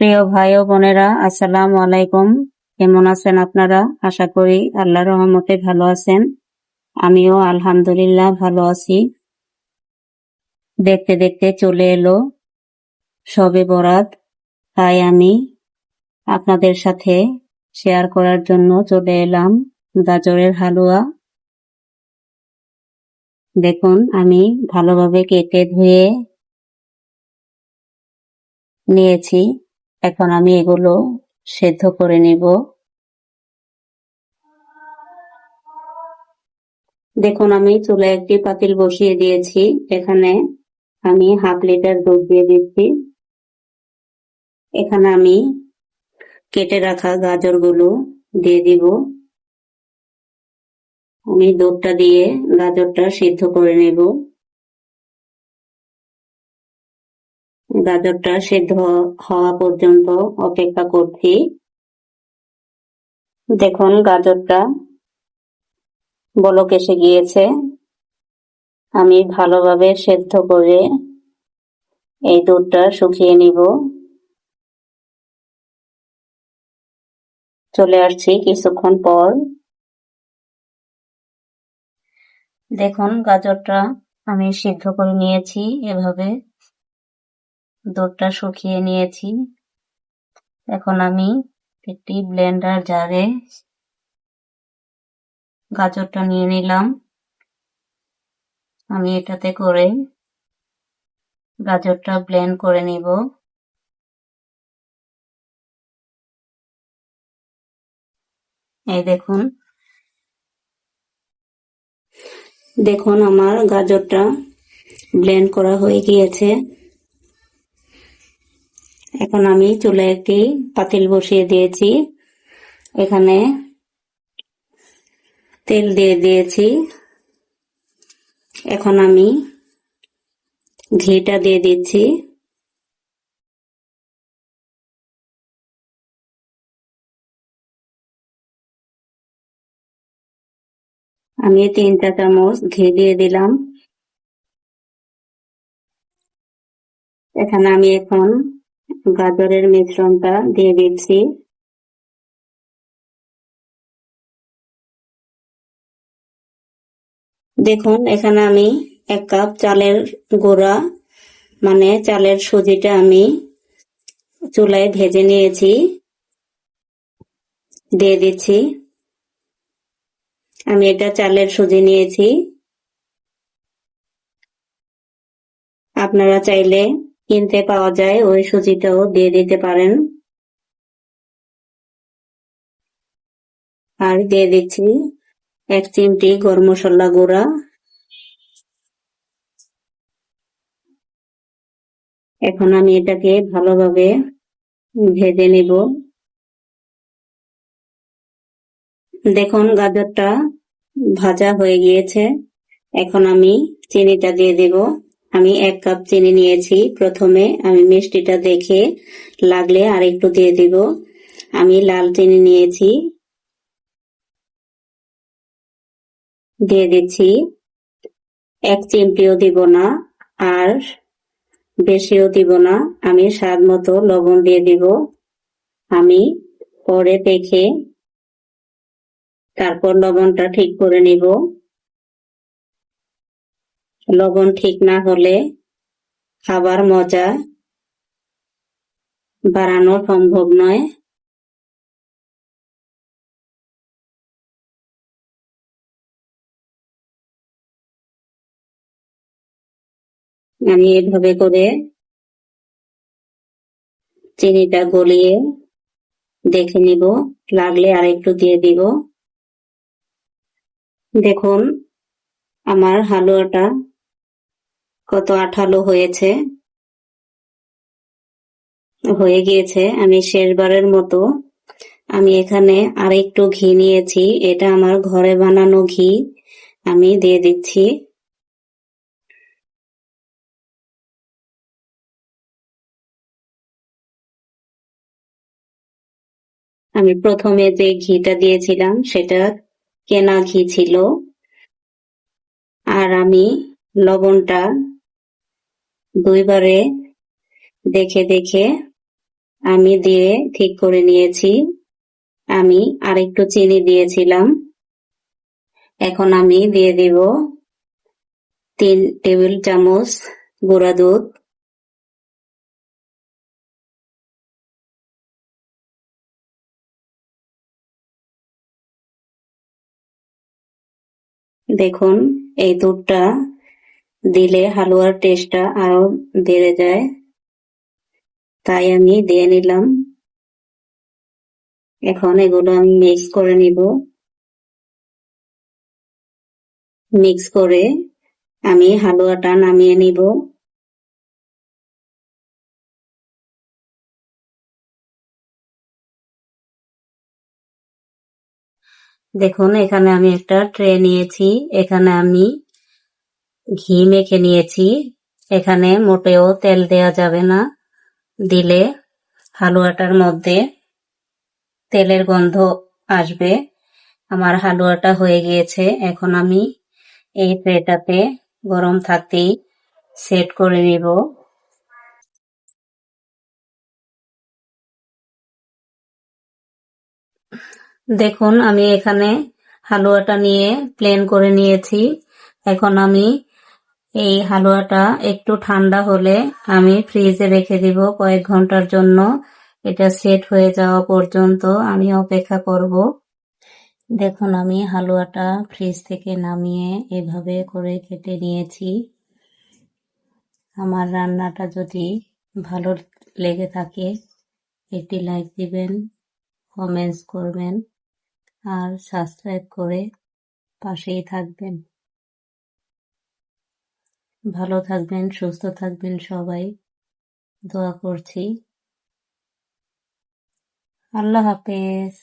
প্রিয় ভাই ও বোনেরা, আসসালামু আলাইকুম। কেমন আছেন আপনারা? আশা করি আল্লাহর রহমতে ভালো আছেন। আমিও আলহামদুলিল্লাহ ভালো আছি। দেখতে দেখতে চলে এলো সবে বরাত। তাই আমি আপনাদের সাথে শেয়ার করার জন্য চলে এলাম গাজরের হালুয়া। দেখুন, আমি ভালোভাবে কেটে ধুয়ে নিয়েছি। এখন আমি এগুলো সেদ্ধ করে নিব। দেখুন, আমি চুলে একটি পাতিল বসিয়ে দিয়েছি। এখানে আমি হাফ লিটার দুধ দিয়ে দিচ্ছি। এখানে আমি কেটে রাখা গাজরগুলো দিয়ে দিব। আমি দুধটা দিয়ে গাজরটা সিদ্ধ করে নেব। গাজরটা সিদ্ধ হওয়া পর্যন্ত অপেক্ষা করছি। দেখুন, গাজরটা বলক এসে গিয়েছে। আমি ভালোভাবে সেদ্ধ করে এই দুধটা শুকিয়ে নিব। চলে আসছি কিছুক্ষণ পর। দেখুন, গাজরটা আমি সিদ্ধ করে নিয়েছি এভাবে। দুধটা শুকিয়ে নিয়েছি। এখন আমি একটি ব্লেন্ডার জারে গাজরটা নিয়ে নিলাম। আমি এটাতে করে গাজরটা ব্লেন্ড করে নিব। এই দেখুন। দেখুন, আমার গাজরটা ব্লেন্ড করা হয়ে গিয়েছে। এখন আমি চুলে একটি পাতিল বসিয়ে দিয়েছি। এখানে তেল দিয়ে দিয়েছি। এখন আমি ঘিটা দিয়ে দিচ্ছি। আমি তিন চা চামচ ঘি দিয়ে দিলাম। এখানে আমি এখন গাজরের মিশ্রণটা দিয়ে দিচ্ছি। দেখুন, এখানে আমি এক কাপ চালের গুঁড়া মানে চালের সুজিটা আমি চুলায় ভেজে নিয়েছি, দিয়ে দিচ্ছি। আমি এটা চালের সুজি নিয়েছি। আপনারা চাইলে কিনতে পাওয়া যায়, ওই সুজিটাও দিয়ে দিতে পারেন। আর দিয়ে দিচ্ছি এক চিমটি গরম মশলা গুঁড়া। এখন আমি এটাকে ভালোভাবে ভেজে নিব। দেখুন, গাজরটা ভাজা হয়ে গিয়েছে। এখন আমি চিনিটা দিয়ে দেব। আমি এক কাপ চিনি নিয়েছি। প্রথমে আমি মিষ্টিটা দেখে লাগলে আর একটু দিয়ে দিব। আমি লাল চিনি নিয়েছি। দিয়ে দিচ্ছি। এক চিমটিও দিব না আর বেশিও দিব না। আমি স্বাদ মতো লবণ দিয়ে দিব। আমি পরে দেখে তারপর লবণটা ঠিক করে নিব। লবণ ঠিক না হলে খাবার মজা বাড়ানো সম্ভব নয়। আমি এভাবে করে চিনিটা গলিয়ে দেখে নিব, লাগলে আর একটু দিয়ে দিব। দেখুন, আমার হালুয়াটা কত আঠালো হয়েছে? হয়ে গিয়েছে। আমি শেষবারের মতো আমি এখানে আর একটু ঘি নিয়েছি। এটা আমার ঘরে বানানো ঘি। আমি দিয়ে দিচ্ছি। আমি প্রথমে যে ঘিটা দিয়েছিলাম, সেটা কেনা ঘি ছিল। আর আমি লবণটা দুইবারে দেখে দেখে আমি দিয়ে ঠিক করে নিয়েছি। আমি আরেকটু চিনি দিয়েছিলাম। এখন আমি দিয়ে দিব তিন টেবিল চামচ গুঁড়া দুধ। দেখুন, এই দুধটা দিলে হালুয়ার টেস্টটা আরও বেড়ে যায়। তাই আমি দিয়ে নিলাম। এখন এগুলো আমি মিক্স করে নিব। মিক্স করে আমি হালুয়াটা নামিয়ে নিব। দেখুন, এখানে আমি একটা ট্রে নিয়েছি। এখানে আমি ঘি মেখে নিয়েছি। এখানে মোটেও তেল দেয়া যাবে না। দিলে হালুয়াটার মধ্যে তেলের গন্ধ আসবে। আমার হালুয়াটা হয়ে গিয়েছে। এখন আমি এই ট্রেটাতে গরম থাকতেই সেট করে নিব। দেখুন, আমি এখানে হালুয়াটা নিয়ে প্লেন করে নিয়েছি। এখন আমি এই হালুয়াটা একটু ঠান্ডা হলে আমি ফ্রিজে রেখে দিব কয়েক ঘণ্টার জন্য। এটা সেট হয়ে যাওয়া পর্যন্ত আমি অপেক্ষা করব। দেখুন, আমি হালুয়াটা ফ্রিজ থেকে নামিয়ে এভাবে করে কেটে নিয়েছি। আমার রান্নাটা যদি ভালো লেগে থাকে, একটি লাইক দিবেন, কমেন্টস করবেন, আর সাবস্ক্রাইব করে পাশেই থাকবেন। ভালো থাকবেন সুস্থ থাকবেন সবাই। দোয়া করছি। আল্লাহ হাফেজ।